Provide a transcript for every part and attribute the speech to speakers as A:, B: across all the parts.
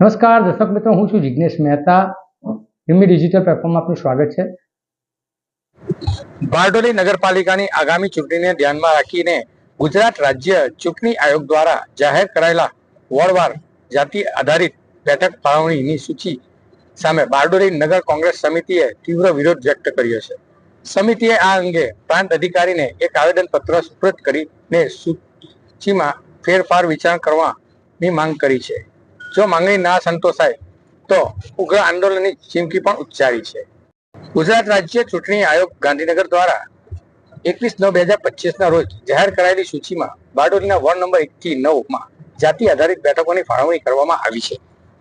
A: નમસ્કાર, દર્શક મિત્રો, હું છું જિજ્ઞેશ મહેતા. હિમી ડિજિટલ પ્લેટફોર્મમાં આપનું સ્વાગત છે.
B: બારડોલી નગરપાલિકાની આગામી ચૂંટણીને ધ્યાનમાં રાખીને ગુજરાત રાજ્ય ચૂંટણી આયોગ દ્વારા જાહેર કરાયેલા વોર્ડવાર જાતિ આધારિત બેઠક ફાળવણીની સૂચિ સામે બારડોલી નગર કોંગ્રેસ સમિતિએ તીવ્ર વિરોધ વ્યક્ત કર્યો છે. સમિતિએ આ અંગે પ્રાંત અધિકારીને એક આવેદન પત્ર સુપ્રત કરીને સૂચિમાં ફેરફાર વિચાર કરવાની માંગ કરી છે. જો માંગણી ના સંતોષાય, તો ઉગ્ર આંદોલનની ચીમકી પણ ઉચ્ચારી છે. ગુજરાત રાજ્ય ચૂંટણી આયોગ ગાંધીનગર દ્વારા એકવીસ નવ બે હજાર પચીસ ના રોજ જાહેર કરાયેલી સૂચિમાં બારડોલીના વોર્ડ નંબર એક થી નવમાં જાતિ આધારિત બેઠકોની ફાળવણી કરવામાં આવી છે.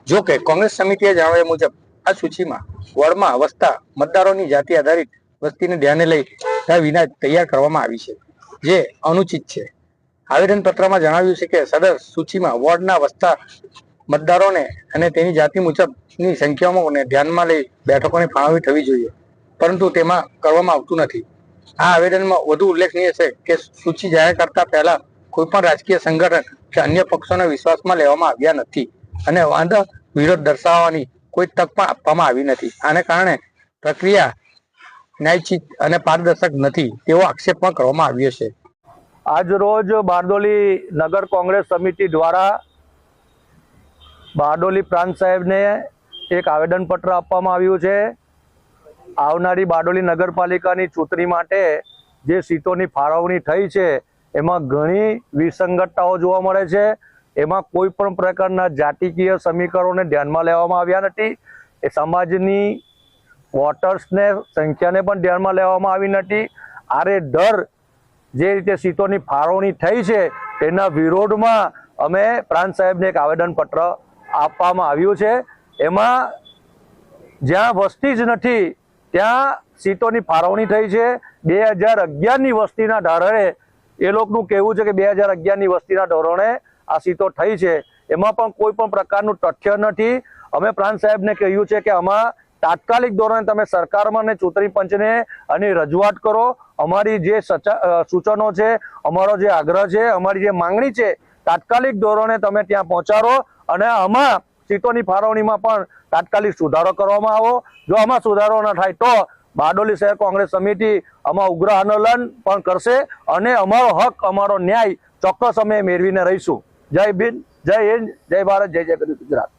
B: જો કે કોંગ્રેસ સમિતિએ જણાવ્યા મુજબ, આ સૂચિમાં વોર્ડમાં વસતા મતદારોની જાતિ આધારિત વસ્તીને ધ્યાને લઈ વિના તૈયાર કરવામાં આવી છે, જે અનુચિત છે. આવેદન પત્રમાં જણાવ્યું છે કે સદર સૂચિમાં વોર્ડના વસતા મતદારોને અને તેની જાતિ મુજબની સંખ્યાઓને ધ્યાનમાં લઈ બેઠકોની ફાળવણી થવી જોઈએ. પરંતુ તેમાં કરવામાં આવતું નથી. આ આવેદનમાં વધુ ઉલ્લેખનીય છે કે સૂચિ જાહેર કરતા પહેલા કોઈ પણ રાજકીય સંગઠન કે અન્ય પક્ષોને વિશ્વાસમાં લેવામાં આવ્યા નથી અને વાંધા વિરોધ દર્શાવવાની કોઈ તક પણ આપવામાં આવી નથી. આને કારણે પ્રક્રિયા ન્યાયચિત અને પારદર્શક નથી તેવો આક્ષેપ પણ કરવામાં આવ્યો છે.
C: આજ રોજ બારડોલી નગર કોંગ્રેસ સમિતિ દ્વારા બારડોલી પ્રાંત સાહેબને એક આવેદનપત્ર આપવામાં આવ્યું છે. આવનારી બારડોલી નગરપાલિકાની ચૂંટણી માટે જે સીટોની ફાળવણી થઈ છે, એમાં ઘણી વિસંગતતાઓ જોવા મળે છે. એમાં કોઈ પણ પ્રકારના જાતિકીય સમીકરણોને ધ્યાનમાં લેવામાં આવ્યા નથી. એ સમાજની વોટર્સને સંખ્યાને પણ ધ્યાનમાં લેવામાં આવી નથી. આરે દર જે રીતે સીટોની ફાળવણી થઈ છે, તેના વિરોધમાં અમે પ્રાંત સાહેબને એક આવેદનપત્ર આપવામાં આવ્યું છે. એમાં જ્યાં વસ્તી જ નથી, ત્યાં સીટોની ફાળવણી થઈ છે. બે હજાર અગિયારની વસ્તીના ધોરણે એ લોકોનું કહેવું છે કે બે હજાર અગિયારની વસ્તીના ધોરણે આ સીટો થઈ છે. એમાં પણ કોઈ પણ પ્રકારનું તથ્ય નથી. અમે પ્રાંત સાહેબને કહ્યું છે કે આમાં તાત્કાલિક ધોરણે તમે સરકારમાં અને ચૂંટણી પંચને અને રજૂઆત કરો. અમારી જે સચા- સૂચનો છે, અમારો જે આગ્રહ છે, અમારી જે માંગણી છે, તાત્કાલિક ધોરણે તમે ત્યાં પહોંચાડો. અને આમાં સીટોની ફાળવણીમાં પણ તાત્કાલિક સુધારો કરવામાં આવો. જો આમાં સુધારો ન થાય તો બારડોલી શહેર કોંગ્રેસ સમિતિ આમાં ઉગ્ર આંદોલન પણ કરશે અને અમારો હક, અમારો ન્યાય ચોક્કસ અમે મેળવીને રહીશું. જય બિન જય હિન્દ, જય ભારત, જય જય ગુજરાત.